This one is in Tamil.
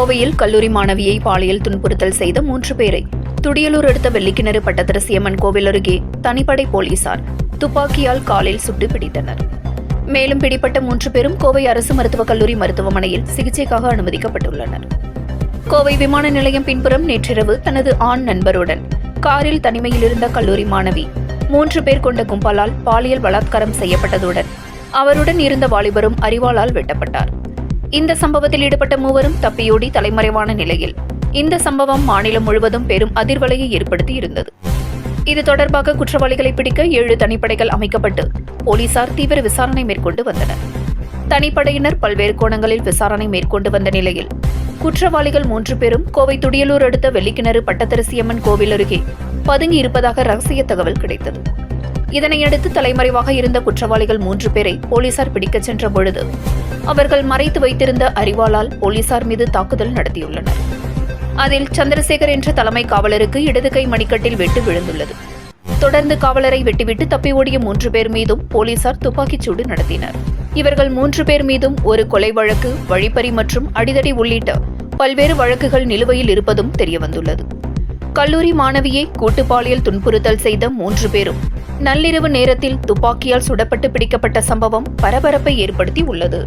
கோவையில் கல்லூரி மாணவியை பாலியல் துன்புறுத்தல் செய்த மூன்று பேரை துடியலூர் அடுத்த வெள்ளிக்கிணறு பட்டத்திரசியம்மன் கோவில் அருகே தனிப்படை போலீசார் துப்பாக்கியால் காலில் சுட்டு பிடித்தனர். மேலும் பிடிப்பட்ட மூன்று பேரும் கோவை அரசு மருத்துவக் கல்லூரி மருத்துவமனையில் சிகிச்சைக்காக அனுமதிக்கப்பட்டுள்ளனர். கோவை விமான நிலையம் பின்புறம் நேற்றிரவு தனது ஆண் நண்பருடன் காரில் தனிமையில் இருந்த கல்லூரி மாணவி மூன்று பேர் கொண்ட கும்பலால் பாலியல் பலாத்காரம் செய்யப்பட்டதுடன் அவருடன் இருந்த வாலிபரும் அறிவாளால் வெட்டப்பட்டார். இந்த சம்பவத்தில் ஈடுபட்ட மூவரும் தப்பியோடி தலைமறைவான நிலையில். இந்த சம்பவம் மாநிலம் முழுவதும் பெரும் அதிர்வலையை ஏற்படுத்தி இருந்தது. இது தொடர்பாக குற்றவாளிகளை பிடிக்க ஏழு தனிப்படைகள் அமைக்கப்பட்டு போலீசார் தீவிர விசாரணை மேற்கொண்டு வந்தனர். தனிப்படையினர் பல்வேறு கோணங்களில் விசாரணை மேற்கொண்டு வந்த நிலையில் குற்றவாளிகள் மூன்று பேரும் கோவை துடியலூர் அடுத்த வெள்ளிக்கிணறு பட்டத்தரசியம்மன் கோவில் அருகே பதுங்கி இருப்பதாக ரகசிய தகவல் கிடைத்தது. இதனையடுத்து தலைமறைவாக இருந்த குற்றவாளிகள் மூன்று பேரை போலீசார் பிடிக்கச் சென்ற பொழுது அவர்கள் மறைத்து வைத்திருந்த அறிவாளால் போலீசார் மீது தாக்குதல் நடத்தியுள்ளனர். அதில் சந்திரசேகர் என்ற தலைமை காவலருக்கு இடது கை மணிக்கட்டில் வெட்டு விழுந்துள்ளது. தொடர்ந்து காவலரை வெட்டிவிட்டு தப்பி ஓடிய மூன்று பேர் மீதும் போலீசார் துப்பாக்கிச்சூடு நடத்தினர். இவர்கள் மூன்று பேர் மீதும் ஒரு கொலை வழக்கு வழிப்பறி மற்றும் அடிதடி உள்ளிட்ட பல்வேறு வழக்குகள் நிலுவையில் இருப்பதும் தெரியவந்துள்ளது. கல்லூரி மாணவியை கூட்டு பாலியல் துன்புறுத்தல் செய்த மூன்று பேரும் நள்ளிரவு நேரத்தில் துப்பாக்கியால் சுடப்பட்டு பிடிக்கப்பட்ட சம்பவம் பரபரப்பை ஏற்படுத்தி உள்ளது